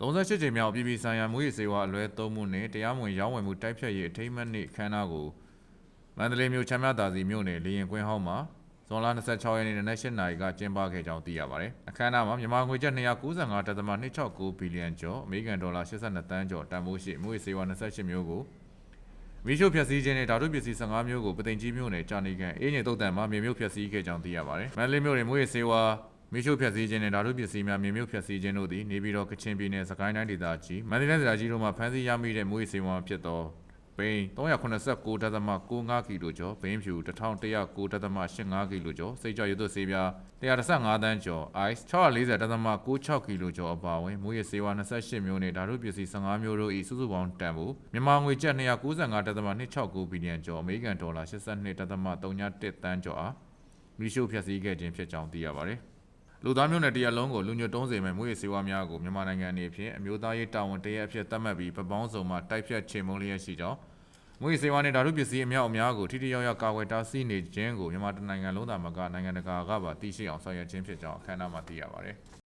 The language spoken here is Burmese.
38ကြိမ်မြောက်ပြည်ပြည်ဆိုင်ရာမူရေးစေဝါအလွဲသုံးမှုနဲ့တရားမဝင်ရောင်းဝယ်မှုတိုက်ဖြတ်ရေးအထိမ်းအမှတ်နေ့အခမ်းအနားကိုမန္တလေးမြို့ချမ်းမြသာစီမြို့နယ်လေရင်ကွင်းဟောင်းမှာဇွန်လ26ရက်နေ့နနက်8နာရီကကျင်းပခဲ့ကြောင်းသိရပါတယ်။အခမ်းအနားမှာမြန်မာငွေကျပ်295.269ဘီလီယံကျော်အမေရိကန်ဒေါ်လာ82တန်းကျော်တန်ဖိုးရှိမူရေးစေဝါ28မျိုးကိုမီးရှို့ဖျက်ဆီးခြင်းနဲ့ဓာတုပစ္စည်း15မျိုးကိုပသိမ်ကြီးမျိုးနဲ့ကြာနေကန်အင်းငယ်တုတ်တန်မှာမြေမျိုးဖျက်ဆီးခဲ့ကြောင်းသိရပါတယ်။မန္တလေးမြို့တွင်မွေးစေဝါ မီးရှို့ဖျက်ဆီးခြင်းနဲ့ဓာတုပစ္စည်းများမြေမျိုးဖျက်ဆီးခြင်းတို့သည်နေပြည်တော်ကချင်ပြည်နယ်စကိုင်းတိုင်းဒေသကြီးမန္တလေးတိုင်းဒေသကြီးတို့မှဖမ်းဆီးရမိတဲ့မွေးစေဝါဖြစ်သောဘိန်း389.65ကီလိုကျော်ဘိန်းဖြူ1109.85ကီလိုကျော်စိတ်ကြောရွတ်သွဆေးပြား135တန်းကျော် ice 640.96ကီလိုကျော်အပါအဝင်မွေးစေဝါ28မျိုးနဲ့ဓာတုပစ္စည်း15မျိုးတို့၏စုစုပေါင်းတန်ဖိုးမြန်မာငွေကျပ်295.269ဘီလီယံကျော်အမေရိကန်ဒေါ်လာ82.31တန်းကျော်အားမီးရှို့ဖျက်ဆီးခဲ့ခြင်းဖြစ်ကြောင်းသိရပါတယ်။ လူသားမျိုးနဲ့တရားလုံးကိုလူညွတ်တုံးစေမဲ့မွေးစေဝါများကိုမြန်မာနိုင်ငံအနေဖြင့်အမျိုးသားရေးတာဝန်တရက်အဖြစ်သတ်မှတ်ပြီးပပောင်းစုံမှတိုက်ဖြတ်ချေမှုန်းလျက်ရှိကြောင်းမွေးစေဝါနဲ့ဓာတုပစ္စည်းအမြောက်အများကိုထိထိရောက်ရောက်ကာကွယ်တားဆီးနေခြင်းကိုမြန်မာတိုင်းနိုင်ငံလုံးသားမကနိုင်ငံတကာကပါသိရှိအောင်ဆောင်ရွက်ခြင်းဖြစ်ကြောင်းအခမ်းအနားမှာသိရပါတယ်။